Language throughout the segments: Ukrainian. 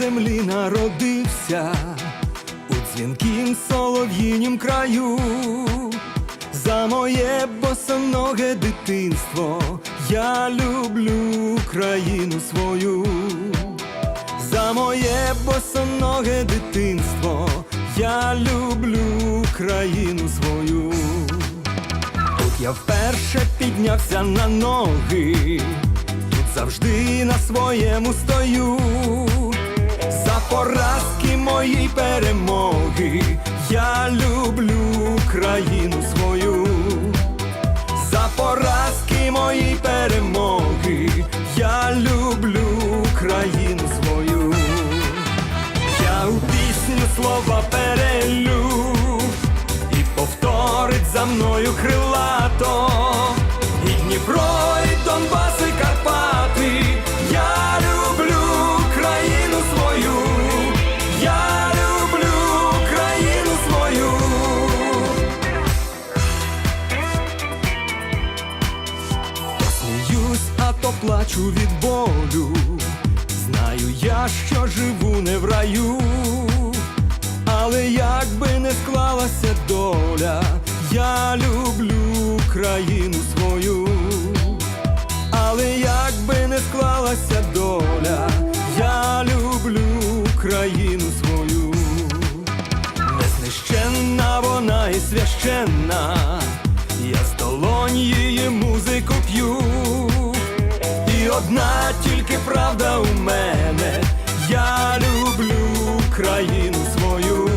землі народився, у дзвінкім солов'їнім краю, за моє босоноге дитинство, я люблю країну свою, за моє босоноге дитинство, я люблю країну свою. Тут я вперше піднявся на ноги, тут завжди на своєму стою. За поразки мої перемоги, я люблю країну свою. За поразки мої перемоги, я люблю країну свою. Я у пісню слова перелю і повторить за мною крилато. Плачу від болю. Знаю я, що живу не в раю, але як би не склалася доля, я люблю країну свою, але як би не склалася доля, я люблю країну свою, незнищенна вона і священна, одна тільки правда у мене, я люблю країну свою.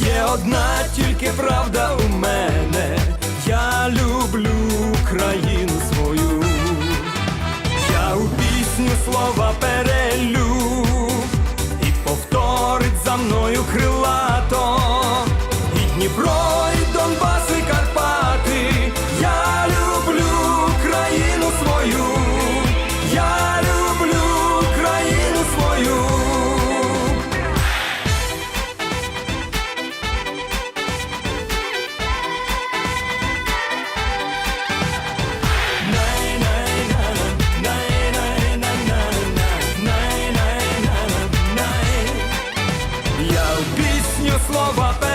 Є одна тільки правда у мене, я люблю країну свою. Я у пісню слова перелю слова.